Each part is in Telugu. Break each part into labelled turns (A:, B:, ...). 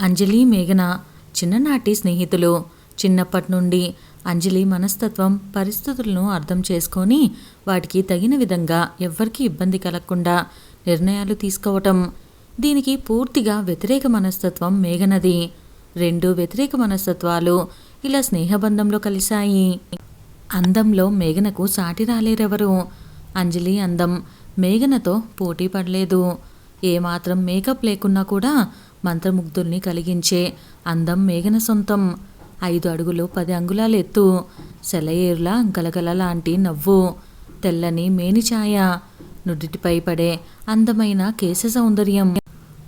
A: అంజలి మేఘన చిన్ననాటి స్నేహితులు. చిన్నప్పటి నుండి అంజలి మనస్తత్వం పరిస్థితులను అర్థం చేసుకొని వాటికి తగిన విధంగా ఎవ్వరికీ ఇబ్బంది కలగకుండా నిర్ణయాలు తీసుకోవటం. దీనికి పూర్తిగా వ్యతిరేక మనస్తత్వం మేఘనది. రెండు వ్యతిరేక మనస్తత్వాలు ఇలా స్నేహబంధంలో కలిశాయి. అందంలో మేఘనకు సాటి రాలేరెవరు? అంజలి అందం మేఘనతో పోటీ పడలేదు. ఏమాత్రం మేకప్ లేకున్నా కూడా మంత్రముగ్ధుల్ని కలిగించే అందం మేఘన సొంతం. ఐదు అడుగులు పది అంగుళాల ఎత్తు సెలయేరులా గలగల లాంటి నవ్వు. తెల్లని మేనిఛాయ నుడిటిపై పడే అందమైన కేశ సౌందర్యం.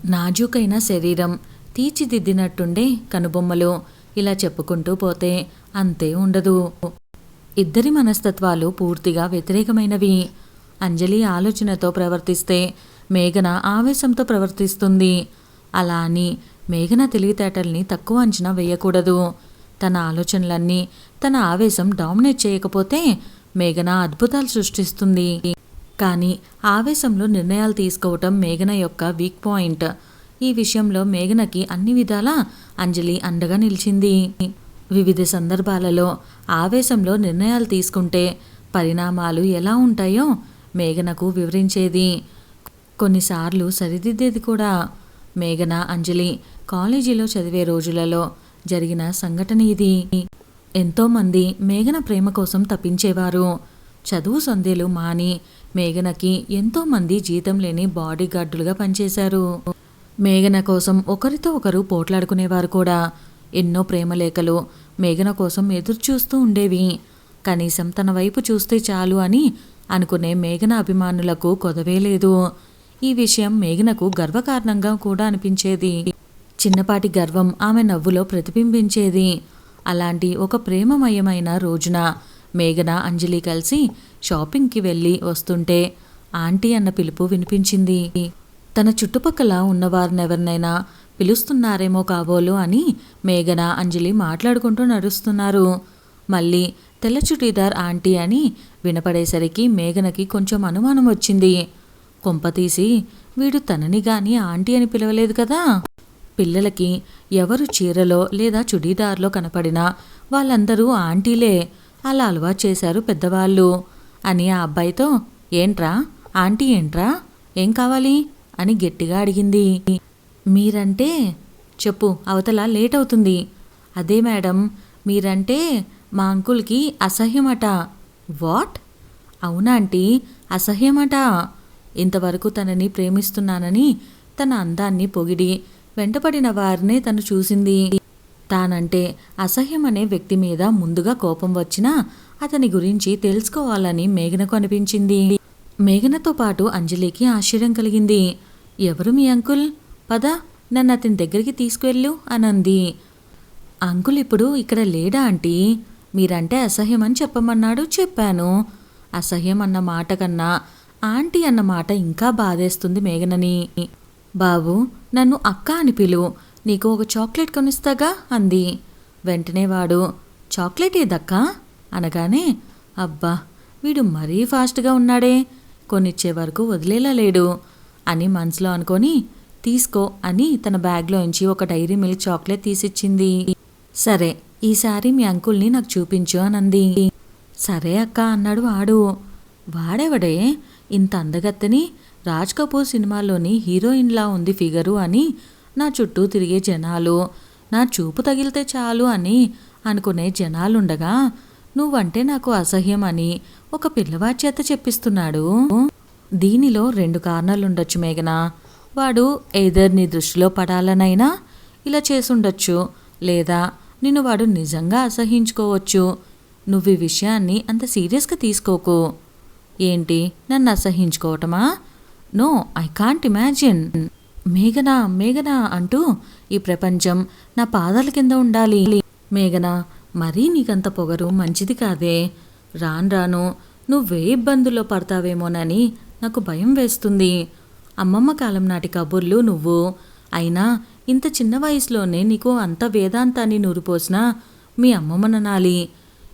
A: నాజూకైన శరీరం. తీర్చిదిద్దినట్టుండే కనుబొమ్మలు. ఇలా చెప్పుకుంటూ పోతే అంతే ఉండదు. ఇద్దరి మనస్తత్వాలు పూర్తిగా వ్యతిరేకమైనవి. అంజలి ఆలోచనతో ప్రవర్తిస్తే మేఘన ఆవేశంతో ప్రవర్తిస్తుంది. అలా అని మేఘన తెలివితేటల్ని తక్కువ అంచనా వేయకూడదు. తన ఆలోచనలన్నీ తన ఆవేశం డామినేట్ చేయకపోతే మేఘన అద్భుతాలు సృష్టిస్తుంది. కానీ ఆవేశంలో నిర్ణయాలు తీసుకోవటం మేఘన యొక్క వీక్ పాయింట్. ఈ విషయంలో మేఘనకి అన్ని విధాలా అంజలి అండగా నిలిచింది. వివిధ సందర్భాలలో ఆవేశంలో నిర్ణయాలు తీసుకుంటే పరిణామాలు ఎలా ఉంటాయో మేఘనకు వివరించేది. కొన్నిసార్లు సరిదిద్దేది కూడా. మేఘన అంజలి కాలేజీలో చదివే రోజులలో జరిగిన సంఘటన ఇది. ఎంతోమంది మేఘన ప్రేమ కోసం తప్పించేవారు. చదువు సంధ్యలు మాని మేఘనకి ఎంతోమంది జీతం లేని బాడీ గార్డులుగా పనిచేశారు. మేఘన కోసం ఒకరితో ఒకరు పోట్లాడుకునేవారు కూడా. ఎన్నో ప్రేమలేఖలు మేఘన కోసం ఎదురుచూస్తూ ఉండేవి. కనీసం తన వైపు చూస్తే చాలు అని అనుకునే మేఘన అభిమానులకు కొదవే లేదు. ఈ విషయం మేఘనకు గర్వకారణంగా కూడా అనిపించేది. చిన్నపాటి గర్వం ఆమె నవ్వులో ప్రతిబింబించేది. అలాంటి ఒక ప్రేమమయమైన రోజున మేఘన అంజలి కలిసి షాపింగ్కి వెళ్ళి వస్తుంటే ఆంటీ అన్న పిలుపు వినిపించింది. తన చుట్టుపక్కల ఉన్నవారినెవరినైనా పిలుస్తున్నారేమో కాబోలు అని మేఘన అంజలి మాట్లాడుకుంటూ నడుస్తున్నారు. మళ్ళీ తెల్ల చుటీదార్ ఆంటీ అని వినపడేసరికి మేఘనకి కొంచెం అనుమానం వచ్చింది. కొంపతీసి వీడు తనని గాని ఆంటీ అని పిలవలేదు కదా? పిల్లలకి ఎవరు చీరలో లేదా చుడీదార్లో కనపడినా వాళ్ళందరూ ఆంటీలే. అలా అలవాటు చేశారు పెద్దవాళ్ళు. అని ఆ అబ్బాయితో ఏంట్రా? ఆంటీ ఏంట్రా? ఏం కావాలి? అని గట్టిగా అడిగింది. మీరంటే చెప్పు అవతల లేట్ అవుతుంది. అదే మేడం మీరంటే మా అంకుల్కి అసహ్యమట. వాట్? అవునా ఆంటీ అసహ్యమట? ఇంతవరకు తనని ప్రేమిస్తున్నానని తన అందాన్ని పొగిడి వెంటపడిన వారినే తను చూసింది. తానంటే అసహ్యం అనే వ్యక్తి మీద ముందుగా కోపం వచ్చినా అతని గురించి తెలుసుకోవాలని మేఘనకు అనిపించింది. మేఘనతో పాటు అంజలికి ఆశ్చర్యం కలిగింది. ఎవరు మీ అంకుల్? పద నన్ను అతని దగ్గరికి తీసుకువెళ్ళు అనంది. అంకుల్ ఇప్పుడు ఇక్కడ లేడా ఆంటీ? మీరంటే అసహ్యం అని చెప్పమన్నాడు చెప్పాను. అసహ్యం అన్న మాట కన్నా ఆంటీ అన్న మాట ఇంకా బాధేస్తుంది మేఘనని. బాబు నన్ను అక్క అని పిలు. నీకు ఒక చాక్లెట్ కొనిస్తాగా? అంది. వెంటనే వాడు చాక్లెట్ ఏదక్కా? అనగానే అబ్బా వీడు మరీ ఫాస్ట్గా ఉన్నాడే. కొనిచ్చే వరకు వదిలేలా లేడు. అని మనసులో అనుకొని తీసుకో అని తన బ్యాగ్లోంచి ఒక డైరీ మిల్క్ చాక్లెట్ తీసిచ్చింది. సరే ఈసారి మీ అంకుల్ని నాకు చూపించు అనంది. సరే అక్క అన్నాడు వాడు. వాడెవడే? ఇంత అందగత్తని రాజ్ కపూర్ సినిమాలోని హీరోయిన్లా ఉంది ఫిగరు అని నా చుట్టూ తిరిగే జనాలు నా చూపు తగిలితే చాలు అని అనుకునే జనాలుండగా నువ్వంటే నాకు అసహ్యం అని ఒక పిల్లవాడి చేత చెప్పిస్తున్నాడు. దీనిలో రెండు కారణాలుండొచ్చు మేఘన. వాడు ఏదర్ నీ దృష్టిలో పడాలనైనా ఇలా చేసుండొచ్చు లేదా నిన్ను వాడు నిజంగా అసహించుకోవచ్చు. నువ్వు ఈ విషయాన్ని అంత సీరియస్గా తీసుకోకు. ఏంటి? నన్ను అసహించుకోవటమా? No I can't imagine. మేఘనా మేఘనా అంటూ ఈ ప్రపంచం నా పాదాల కింద ఉండాలి. మేఘనా మరీ నీకంత పొగరు మంచిది కాదే. రాను రాను నువ్వే ఇబ్బందుల్లో పడతావేమోనని నాకు భయం వేస్తుంది. అమ్మమ్మ కాలం నాటి కబుర్లు నువ్వు. అయినా ఇంత చిన్న వయసులోనే నీకు అంత వేదాంతాన్ని నూరిపోసినా మీ అమ్మమ్మననాలి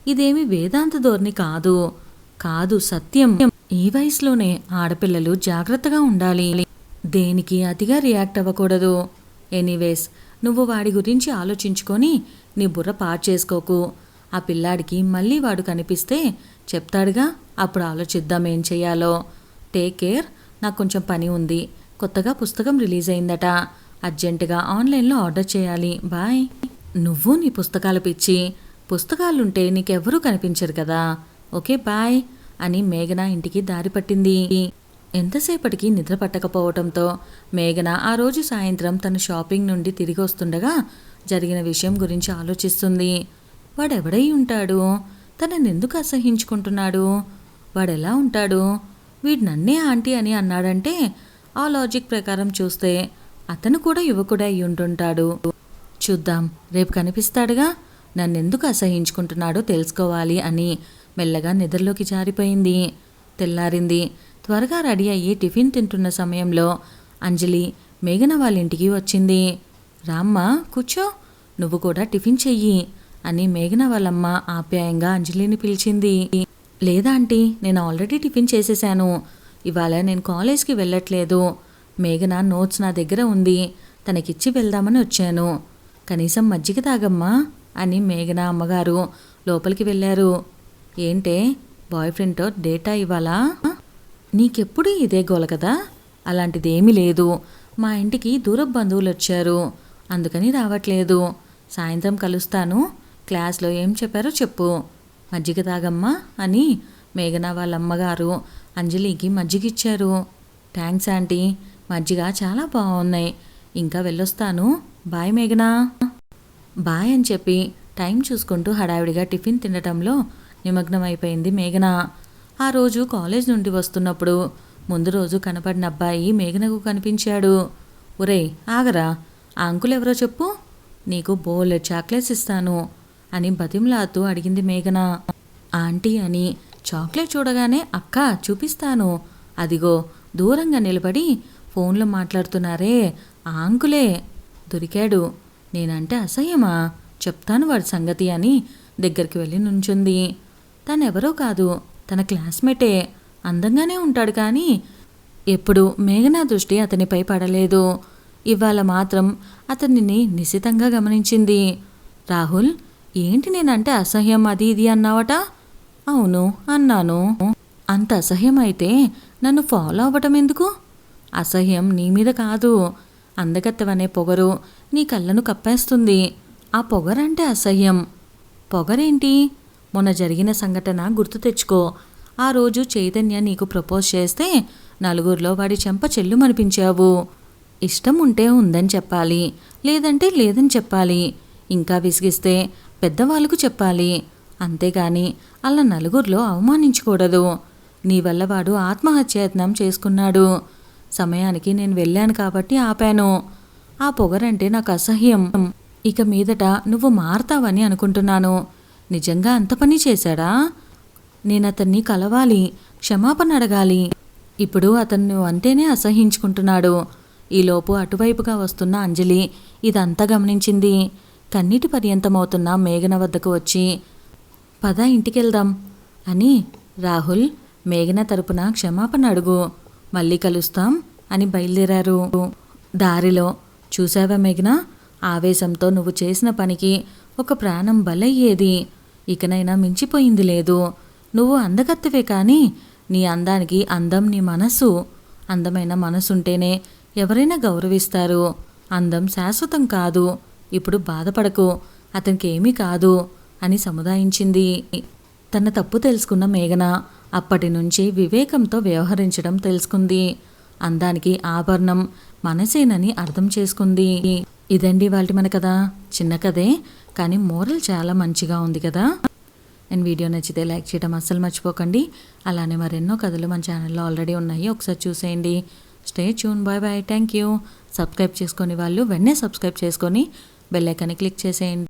A: ఇదేమి వేదాంత ధోరణి కాదు. కాదు సత్యం. ఈ వయసులోనే ఆడపిల్లలు జాగ్రత్తగా ఉండాలి. దేనికి అతిగా రియాక్ట్ అవ్వకూడదు. ఎనీవేస్ నువ్వు వాడి గురించి ఆలోచించుకొని నీ బుర్ర పాడు చేసుకోకు. ఆ పిల్లాడికి మళ్ళీ వాడు కనిపిస్తే చెప్తాడుగా అప్పుడు ఆలోచిద్దాం ఏం చేయాలో టేక్ కేర్ నాకు కొంచెం పని ఉంది. కొత్తగా పుస్తకం రిలీజ్ అయిందట. అర్జెంటుగా ఆన్లైన్లో ఆర్డర్ చేయాలి. బాయ్. నువ్వు నీ పుస్తకాలు పిచ్చి. పుస్తకాలుంటే నీకెవ్వరూ కనిపించరు కదా. ఓకే బాయ్ అని మేఘన ఇంటికి దారి పట్టింది. ఎంతసేపటికి నిద్ర పట్టకపోవటంతో మేఘన ఆ రోజు సాయంత్రం తన షాపింగ్ నుండి తిరిగి వస్తుండగా జరిగిన విషయం గురించి ఆలోచిస్తుంది. వాడెవడై ఉంటాడు? తననెందుకు అసహించుకుంటున్నాడు? వాడెలా ఉంటాడు? వీడు నన్నే ఆంటీ అని అన్నాడంటే ఆ లాజిక్ ప్రకారం చూస్తే అతను కూడా యువకుడే అయి ఉంటుంటాడు చూద్దాం రేపు కనిపిస్తాడుగా. నన్నెందుకు అసహించుకుంటున్నాడో తెలుసుకోవాలి అని మెల్లగా నిద్రలోకి జారిపోయింది. తెల్లారింది. త్వరగా రెడీ అయ్యి టిఫిన్ తింటున్న సమయంలో అంజలి మేఘన వాళ్ళ ఇంటికి వచ్చింది. రామ్మ కూర్చో. నువ్వు కూడా టిఫిన్ చెయ్యి అని మేఘన వాళ్ళమ్మ ఆప్యాయంగా అంజలిని పిలిచింది. లేదా ఆంటీ నేను ఆల్రెడీ టిఫిన్ చేసేసాను. ఇవాళ నేను కాలేజ్కి వెళ్ళట్లేదు. మేఘన నోట్స్ నా దగ్గర ఉంది. తనకిచ్చి వెళ్దామని వచ్చాను. కనీసం మజ్జిగ తాగమ్మా అని మేఘన అమ్మగారు లోపలికి వెళ్ళారు. ఏంటే బాయ్ ఫ్రెండ్తో డేటా ఇవ్వాలా? నీకెప్పుడు ఇదే గోల కదా? అలాంటిదేమీ లేదు. మా ఇంటికి దూర బంధువులు వచ్చారు. అందుకని రావట్లేదు. సాయంత్రం కలుస్తాను. క్లాస్లో ఏం చెప్పారో చెప్పు. మజ్జిగ తాగమ్మా అని మేఘన వాళ్ళ అమ్మగారు అంజలికి మజ్జిగ ఇచ్చారు థ్యాంక్స్ ఆంటీ. మజ్జిగ చాలా బాగున్నాయి ఇంకా వెళ్ళొస్తాను. బాయ్ మేఘనా. బాయ్ అని చెప్పి టైం చూసుకుంటూ హడావిడిగా టిఫిన్ తినటంలో నిమగ్నమైపోయింది మేఘన. ఆ రోజు కాలేజ్ నుండి వస్తున్నప్పుడు ముందు రోజు కనపడిన అబ్బాయి మేఘనకు కనిపించాడు. ఒరే ఆగరా. ఆ అంకుల్ ఎవరో చెప్పు. నీకు బోలెడ్ చాక్లెట్స్ ఇస్తాను అని బతిమ్లాతూ అడిగింది మేఘన. ఆంటీ అని. చాక్లెట్ చూడగానే అక్క చూపిస్తాను. అదిగో దూరంగా నిలబడి ఫోన్లో మాట్లాడుతున్నారే. ఆ అంకులే దొరికాడు. నేనంటే అసహ్యమా? చెప్తాను వాడి సంగతి అని దగ్గరికి వెళ్ళి నుంచుంది. తనెవరో కాదు. తన క్లాస్మేటే. అందంగానే ఉంటాడు కానీ ఎప్పుడు మేఘనా దృష్టి అతనిపై పడలేదు. ఇవాళ మాత్రం అతనిని నిశితంగా గమనించింది. రాహుల్ ఏంటి నేనంటే అసహ్యం అది ఇది అన్నావట? అవును అన్నాను. అంత అసహ్యం అయితే నన్ను ఫాలో అవ్వటం ఎందుకు? అసహ్యం నీ మీద కాదు. అందగత్తవనే పొగరు నీ కళ్ళను కప్పేస్తుంది. ఆ పొగరంటే అసహ్యం. పొగరేంటి? మొన్న జరిగిన సంఘటన గుర్తు తెచ్చుకో. ఆ రోజు చైతన్య నీకు ప్రపోజ్ చేస్తే నలుగురిలో వాడి చెంప చెల్లుమనిపించావు. ఇష్టం ఉంటే ఉందని చెప్పాలి లేదంటే లేదని చెప్పాలి. ఇంకా విసిగిస్తే పెద్దవాళ్ళకు చెప్పాలి. అంతేగాని అలా నలుగురిలో అవమానించకూడదు. నీ వల్ల వాడు ఆత్మహత్యాయత్నం చేసుకున్నాడు. సమయానికి నేను వెళ్ళాను కాబట్టి ఆపాను. ఆ పొగరంటే నాకు అసహ్యం. ఇక మీదట నువ్వు మారతావని అనుకుంటున్నాను. నిజంగా అంత పని చేశాడా? నేను అతన్ని కలవాలి క్షమాపణ అడగాలి. ఇప్పుడు అతన్ని అంటేనే అసహించుకుంటున్నాడు. ఈలోపు అటువైపుగా వస్తున్న అంజలి ఇదంతా గమనించింది. కన్నీటి పర్యంతమవుతున్న మేఘన వద్దకు వచ్చి పద ఇంటికెళ్దాం అని రాహుల్ మేఘన తరపున క్షమాపణ అడుగు మళ్ళీ కలుస్తాం అని బయలుదేరారు. దారిలో చూసావా మేఘన ఆవేశంతో నువ్వు చేసిన పనికి ఒక ప్రాణం బలయ్యేది. ఇకనైనా మించిపోయింది లేదు. నువ్వు అందగత్తవే కానీ నీ అందానికి అందం నీ మనసు అందమైన మనసుంటేనే ఎవరైనా గౌరవిస్తారు. అందం శాశ్వతం కాదు. ఇప్పుడు బాధపడకు. అతనికి ఏమీ కాదు అని సముదాయించింది. తన తప్పు తెలుసుకున్న మేఘన అప్పటి నుంచి వివేకంతో వ్యవహరించడం తెలుసుకుంది. అందానికి ఆభరణం మనసేనని అర్థం చేసుకుంది. ఇదండి వాళ్ళ మన కథ. చిన్న కథే కానీ మోరల్ చాలా మంచిగా ఉంది కదా. అండ్ వీడియో నచ్చితే లైక్ చేయడం అస్సలు మర్చిపోకండి. అలానే మరెన్నో కథలు మన ఛానల్లో ఆల్రెడీ ఉన్నాయి. ఒకసారి చూసేయండి. Stay tune bye bye thank you subscribe చేసుకొని వాళ్ళు వెంటనే సబ్స్క్రైబ్ చేసుకొని బెల్ ఐకాన్ని క్లిక్ చేసేయండి.